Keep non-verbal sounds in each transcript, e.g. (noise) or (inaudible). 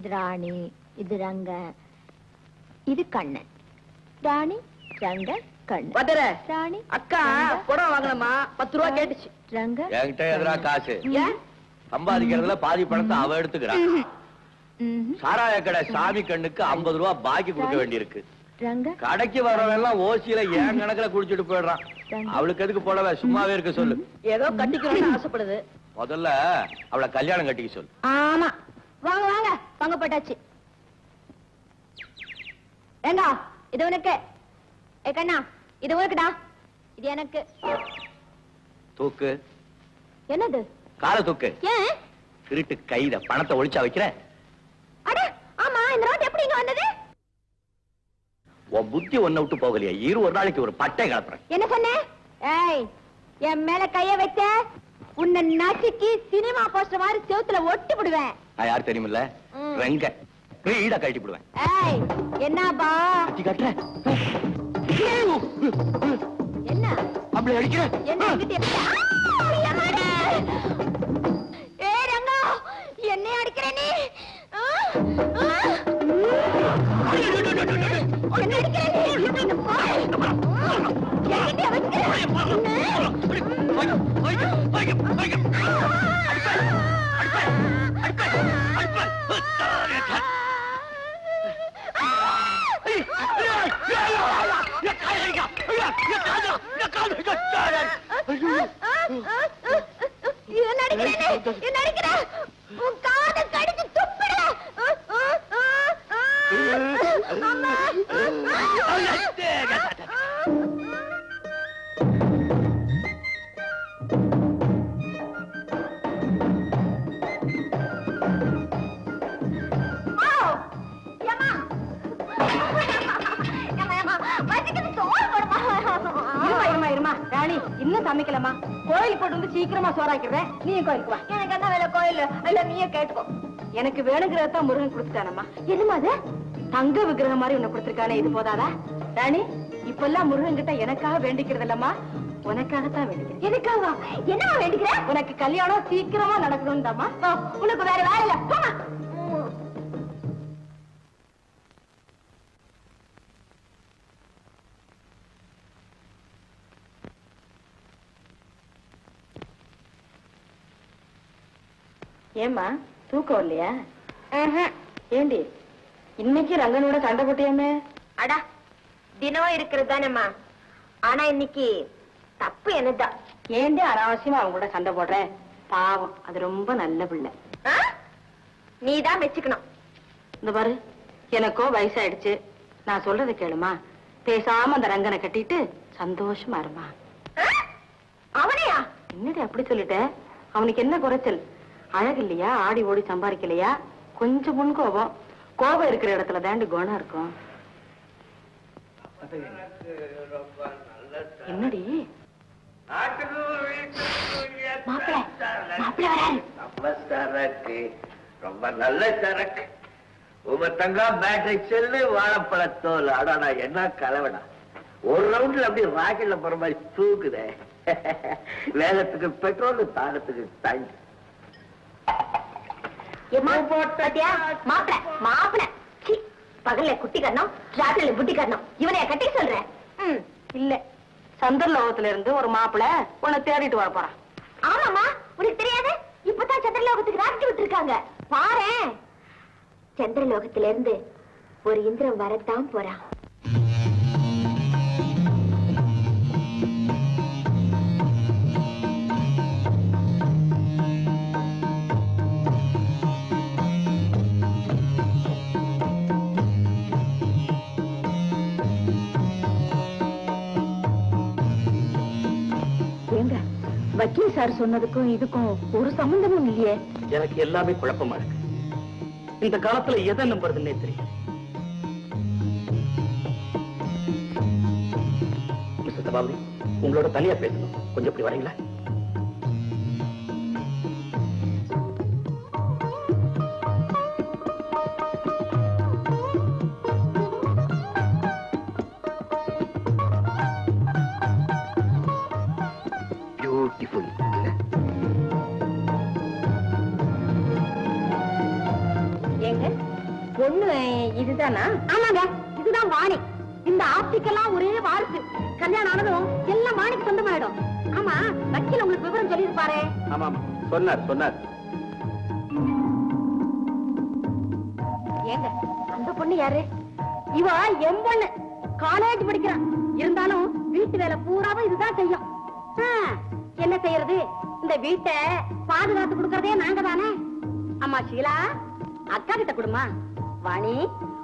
இது ராணி இது ரங்க இது கண்ணன். ராணி ரங்க கண்ணன். பத்தர ராணி அக்கா புடவை வாங்கலாமா பத்து ரூபா கேட்டுச்சு. ரங்க என்கிட்ட எதிரா காசு? சம்பாதிக்கிறதுல பாதி பணத்தை அவ எடுத்துக்கிறான். சாராய கடை சாமி கண்ணுக்கு 50 ரூபா பாக்கி கொடுக்க வேண்டியிருக்கு. ரங்க கடைக்கு வர்றவன் எல்லாம் ஓசியில ஏன் கணக்குல குடிச்சிட்டு போயிடுறான்? அவளுக்கு எதுக்கு போடவே? சும்மாவே இருக்க சொல்லு. ஏதோ கட்டிக்கணும்னு ஆசைப்படுது. முதல்ல அவளை கல்யாணம் கட்டிக்க சொல்லு. ஆமா. வாங்க வாங்க. வாங்க போட்டாச்சு ஏண்டா இது உனக்கு? ஏ கண்ணா இது உனக்குடா. இது எனக்கு. தூக்கு. என்னது? காலை தூக்கு. ஏன்? திருட்டு கைத பணத்தை ஒளிச்சா வைக்கிற? அட ஆமா இந்த ரோட் எப்படி இங்க வந்தது? உன் புத்தி ஒன்ன விட்டு போகலையா. இரு ஒரு நாளைக்கு ஒரு பட்டை கிளப்புறேன் என்ன சொன்ன? ஏய் என் மேல கைய வச்ச உன்னை நசுக்கி சினிமா போஸ்டர் மாதிரி செவுத்துல ஒட்டி விடுவேன் நான் யார் தெரியுமில்ல. ரெங்க. வீடா கழட்டி விடுவேன் ஏய் என்னப்பா? கட்டி காட்டுற? என்ன? அப்படி அடிக்கிற! ஏய் ரங்கா என்னை அடிக்கிற நீ. என்ன அடிக்கிற நீ? என்ன அடிக்கிற நடிக்கிறேன்? இன்னும் சமைக்கலமா கோயில் போட்டு வந்து சீக்கிரமா சோறாக்கிறேன் நீயும் கோயிலுக்கு வா. எனக்கு என்ன வேலை? கோயில். இல்ல நீயே கேட்டுக்கோ. எனக்கு வேணுங்கிறதான் முருகன் கொடுத்துட்டானம்மா. என்னமா அது? தங்க விக்கிரகம் மாதிரி உன்னை கொடுத்திருக்கானே இது போதாதா? ராணி இப்பெல்லாம் முருகன் கிட்ட எனக்காக வேண்டிக்கிறது இல்லம்மா உனக்காகத்தான் வேண்டிக்கிறேன். எனக்காவா? என்னவா வேண்டிக்கிற? உனக்கு கல்யாணம் சீக்கிரமா நடக்கணும்டாமா ஓ, உனக்கு வேற வேலை இல்ல. போமா ஏம்மா தூக்கம் இல்லையா? ஏண்டி இன்னைக்கு ரங்கனோட சண்டை போட்டியாமே? அடா தினம் இருக்கிறது தானேம்மா ஆனா இன்னைக்கு தப்பு என்னதான் ஏண்டி அனாவசியமா அவங்க கூட சண்டை போடுற பாவம் அது ரொம்ப நல்ல பிள்ளை. நீ தான் மெச்சுக்கணும். இந்த பாரு எனக்கோ வயசாயிடுச்சு. நான் சொல்றதை கேளுமா? பேசாம அந்த ரங்கனை கட்டிட்டு சந்தோஷமா இருமா? அவனையா? என்னடி அப்படி சொல்லிட்ட? அவனுக்கு என்ன குறைச்சல்? அழகு இல்லையா ஆடி ஓடி சம்பாதிக்கலையா? கொஞ்சம் முன் கோபம். கோபம் இருக்கிற இடத்துல தாண்டி குணம் இருக்கும். என்னடி? ரொம்ப நல்ல சரக்கு. உங்க தங்கம் பேட்டரி செல்லு வாழைப்பழத்தோல் அடா நான் என்ன கலவனா ஒரு ரவுண்ட்ல அப்படியே ராக்கெட்ல போற மாதிரி தூக்குதே. (laughs) வேகத்துக்கு பெட்ரோல் தாகத்துக்கு தண்ணி மாப்பிள மாப்பிள. பகல்ல குட்டி கண்ணம் ராத்திரில புட்டி கண்ணம். இவனைய கட்டி சொல்றேன் இல்ல. சந்திரலோகத்துல இருந்து ஒரு மாப்பிளை உன்னை தேடிட்டு வர போறான். ஆமாமா உனக்கு தெரியாது? இப்பதான் சந்திரலோகத்துக்கு ராக்கெட் விட்டுருக்காங்க. பாரேன் சந்திரலோகத்துல இருந்து ஒரு இந்திரன் வரத்தான் போறான். வக்கீல் சார் சொன்னதுக்கும் இதுக்கும் ஒரு சம்பந்தமும் இல்லையே. எனக்கு எல்லாமே குழப்பமா இருக்கு. இந்த காலத்துல எதை நம்புறதுன்னே தெரியும் உங்களோட தனியா பேசணும். கொஞ்சம் இப்படி வரீங்களா? இதுதானா? ஆமாங்க இதுதான் வாணி. இந்த ஆப்டிக்கெல்லாம் ஒரே வாரிசு. கல்யாணம் ஆனதும் எல்லாம் வாணிக்கு சொந்தமாயிடும். ஆமா வக்கீல் உங்களுக்கு விவரம் சொல்லியிருப்பாரே. ஆமா சொன்னார் சொன்னார். ஏங்க அந்த பொண்ணு யாரு? இவ என் பொண்ணு. காலேஜ் படிக்கிறான் இருந்தாலும் வீட்டு வேலை பூராவும் இதுதான் செய்யும். என்ன செய்யறது? இந்த வீட்டை பாதுகாத்து கொடுக்கறதே நாங்க தானே அம்மா ஷீலா அக்கா கிட்ட கொடுமா. வாணி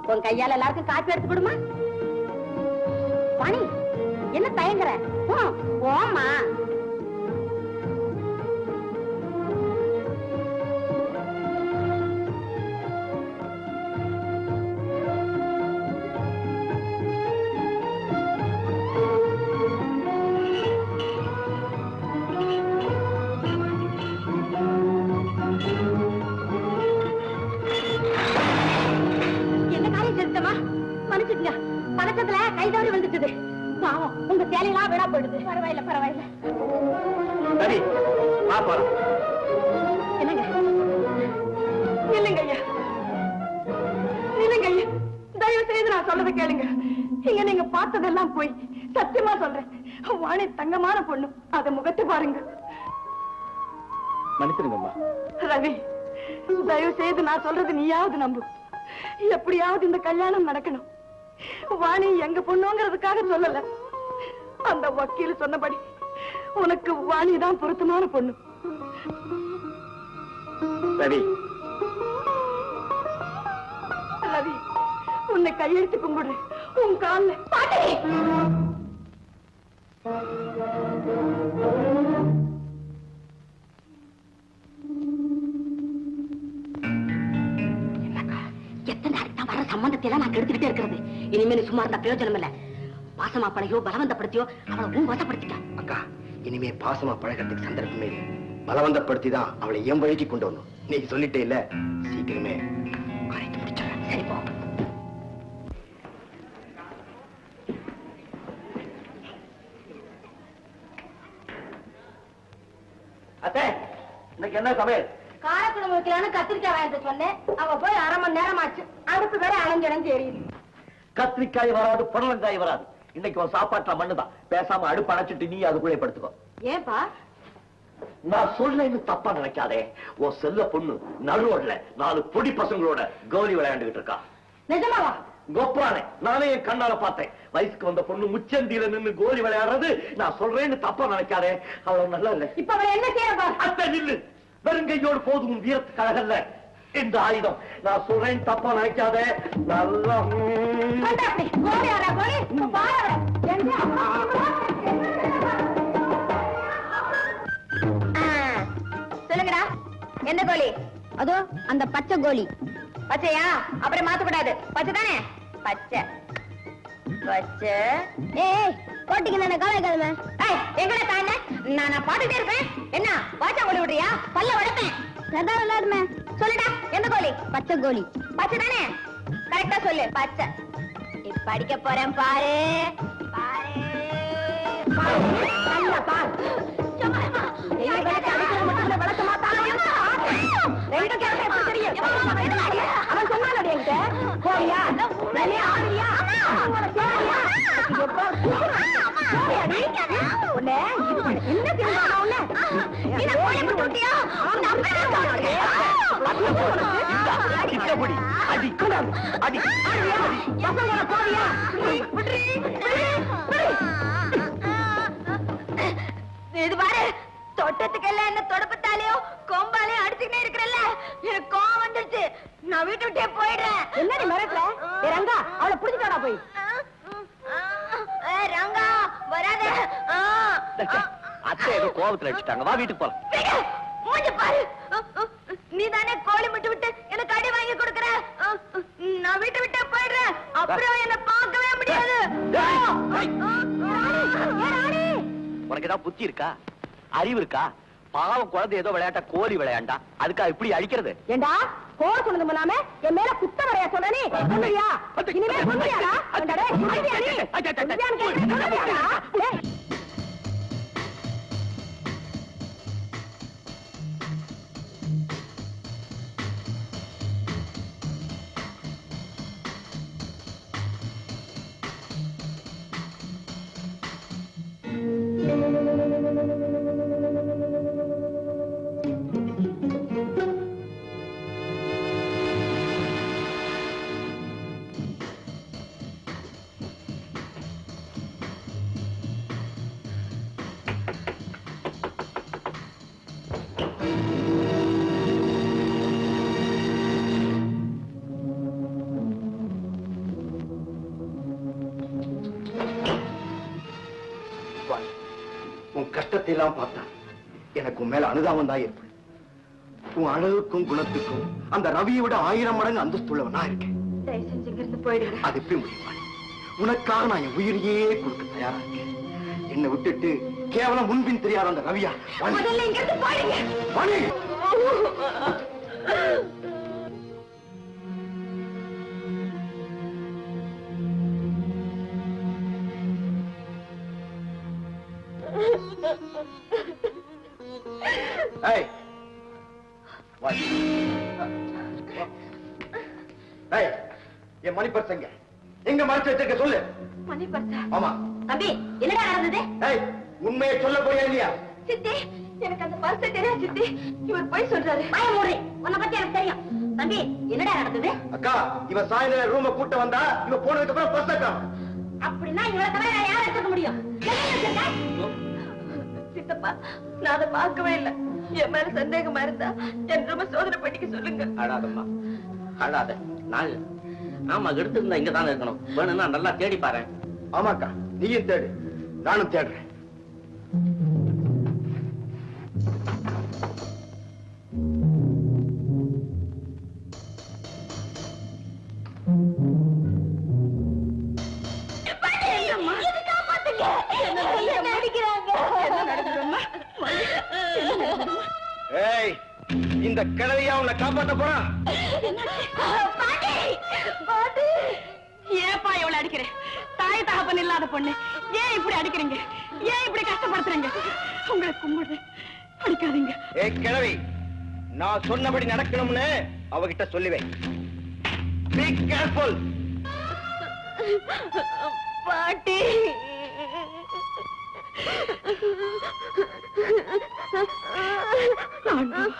உன் கையால எல்லாருக்கும் காப்பி எடுத்து கொடுமா. வாணி என்ன தயங்குற? ஓமா தவறி வந்துட்டுது பாவம் உங்க சேலையெல்லாம் விழா போயிடுது. பரவாயில்ல பரவாயில்ல. சரி என்னங்க இல்லைங்க ஐயா இல்லைங்க ஐயா தயவு செய்து நான் சொல்றதை கேளுங்க. இங்க நீங்க பார்த்ததெல்லாம் போய் சத்தியமா சொல்றேன். வாணி தங்கமான பொண்ணு. அத முகத்தை பாருங்க. மன்னிச்சிருங்கம்மா ரவி தயவு செய்து நான் சொல்றது நீயாவது நம்பு. எப்படியாவது இந்த கல்யாணம் நடக்கணும். வாணி எங்க பொண்ணுங்கிறதுக்காக சொல்லல. அந்த வக்கீல் சொன்னபடி உனக்கு வாணி தான் பொருத்தமான பொண்ணு. சரி ரவி உன்னை கையெழுத்து கும்பிடு. உன் கால்ல. பாட்டி! சம்பந்தத்தை எல்லாம் நான் கெடுத்துக்கிட்டே இருக்கிறது. இனிமே நீ சும்மா இருந்தா பிரயோஜனம் இல்ல பாசமா பழகியோ பலவந்தப்படுத்தியோ அவளை உன் வசப்படுத்திட்டா. அக்கா இனிமே பாசமா பழகிறதுக்கு சந்தர்ப்பமே இல்லை. பலவந்தப்படுத்தி தான் அவளை என் வழிக்கு கொண்டு வரணும். நீ சொல்லிட்டே இல்ல. சீக்கிரமே காரியத்தை முடிச்சிடறேன். சரி போ. அத்தை இன்னைக்கு என்ன சமையல்? வைக்கலான்னு கத்திரிக்காய் வாங்கிட்டு சொன்னேன். அவ போய் அரை மணி நேரம் ஆச்சு. அடுப்பு வேற அணைஞ்சடைஞ்சு எரியுது. கத்திரிக்காய் வராது புடலங்காய் வராது. இன்னைக்கு உன் சாப்பாட்டுல மண்ணுதான். பேசாம அடுப்பு அணைச்சிட்டு நீ அதுக்குள்ளே படுத்துக்கோ. ஏன்பா? நான் சொல்லேன்னு தப்பா நினைக்காதே. உன் செல்ல பொண்ணு நடுவோட்ல நாலு பொடி பசங்களோட கோலி விளையாண்டுகிட்டு இருக்கா. நிஜமாவா? கோப்பானே நானே என் கண்ணால பார்த்தேன். வயசுக்கு வந்த பொண்ணு முச்சந்தியில நின்னு கோலி விளையாடுறது நான் சொல்றேன்னு தப்பா நினைக்காதே. அவ்வளவு நல்லா இல்ல. இப்ப என்ன செய்யறப்பா? அத்தை நில்லு. வெறுங்கையோடு போதும் வீரத்துக்கு அழகல்ல இந்த ஆயுதம். நான் சொல்றேன் தப்பா நினைக்காதே. நல்லா சொல்லுங்கடா. எந்த கோழி அதோ அந்த பச்சை கோழி பச்சையா? அப்புறம் மாத்தக்கூடாது. பச்சை தானே? பச்சை. பச்சை. ஏய். போட்டிக்கு தானே காலை கிழமை எங்கடா தானே நான் நான் பாட்டுட்டே இருப்பேன். என்ன வாச்சா கோழி விடுறியா? பல்ல உடைப்பேன் சதா விளையாடுமே. சொல்லுடா எந்த கோழி? பச்சை கோழி. பச்சை தானே? கரெக்டா சொல்லு பச்சை. இப்ப அடிக்க போறேன் பாரு. பாரு. பாரு. பாரு. சும்மா இருமா. ஏய், விளக்கு அடிக்கிற புடி. அடி அடி? பசங்களோட போறியா? இது பாரு என்ன தொடப்பத்தாலையோ கொம்பாலையோ அடிச்சுக்கிட்டே இருக்கிறல்ல. எனக்கு கோவம் வந்துருச்சு. நான் வீட்டு விட்டே போயிடுறேன். என்ன நீ மிரட்டுற? ஏ ரங்கா அவளை புடிச்சுட்டாடா போய். ரங்கா வராத. அத்தை ஏதோ கோபத்துல அடிச்சுட்டாங்க. வா வீட்டுக்கு போலாம். பாரு நீ தானே கோழி முட்டு விட்டு எனக்கு அடி வாங்கி கொடுக்கற நான் வீட்டை விட்டே போயிடுறேன் அப்புறம் என்ன பார்க்கவே முடியாது உனக்கு ஏதாவது புத்தி இருக்கா அறிவு இருக்கா பாவம் குழந்தை ஏதோ விளையாட்டா கோலி விளையாண்டா அதுக்கா இப்படி அடிக்கிறது ஏண்டா கோர் சொன்னது இல்லாம என் மேல குத்த வரையா சொன்னே சொல்லுறியா இனிமே சொல்லுறியாடா முகத்தையெல்லாம் பார்த்தா எனக்கு உன் மேல அனுதாபம் தான் ஏற்படும். உன் அழகுக்கும் குணத்துக்கும் அந்த ரவியை விட ஆயிரம் மடங்கு அந்தஸ்துள்ளவனா இருக்கேன். அது எப்படி முடியும்? உனக்காக நான் என் உயிரையே கொடுக்க தயாரா இருக்கேன். என்னை விட்டுட்டு கேவலம் முன்பின் தெரியாத அந்த ரவியா? வாணி. என் மணி பர்ஸ் எங்க எங்க மறைச்சு வச்சிருக்க சொல்லு. மணி பர்சா ஆமா. தம்பி என்னடா நடந்தது? உண்மையை சொல்ல போறியா இல்லையா? சித்தி எனக்கு அந்த பர்ச தெரியாது சித்தி. இவர் போய் சொல்றாரு. வாய மூடு. உன்னை பத்தி எனக்கு தெரியும். தம்பி என்னடா நடந்தது? அக்கா இவ சாயந்தரம் ரூம கூட்ட வந்தா இவ போனதுக்கு அப்புறம் பஸ் அக்கா. அப்படின்னா இவளை தவிர யாரை எடுத்துக்க முடியும்? சித்தப்பா நான் அதை பார்க்கவே இல்லை. என் மேல சந்தேகமா இருந்தா என் ரொம்ப சோதனை பண்ணிக்க சொல்லுங்க. அழாதம்மா அழாத. நாள் ஆமா எடுத்திருந்தா இங்க தானே இருக்கணும். வேணும்னா நல்லா தேடி பாரு ஆமாக்கா நீயும் தேடு. நானும் தேடுறேன். இந்த கிழவியா உன்னை காப்பாத்த போறான் ஏப்பா இவ்வளவு அடிக்கிறேன் தாய் தகப்பன் இல்லாத பொண்ணு. ஏன் இப்படி அடிக்கிறீங்க? ஏன் இப்படி கஷ்டப்படுத்துறீங்க? உங்களை கும்பிடுறேன் அடிக்காதீங்க. ஏய் கிழவி நான் சொன்னபடி நடக்கணும்னு அவகிட்ட சொல்லுவேன். பி கேர்ஃபுல் பாட்டி. Nardo!